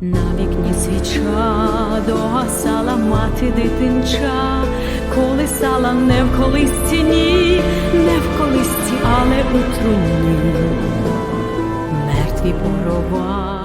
На вікні свіча догасала мати дитинча, колисала не в колисці, ні, не в колисці, але у труні. Мертві порова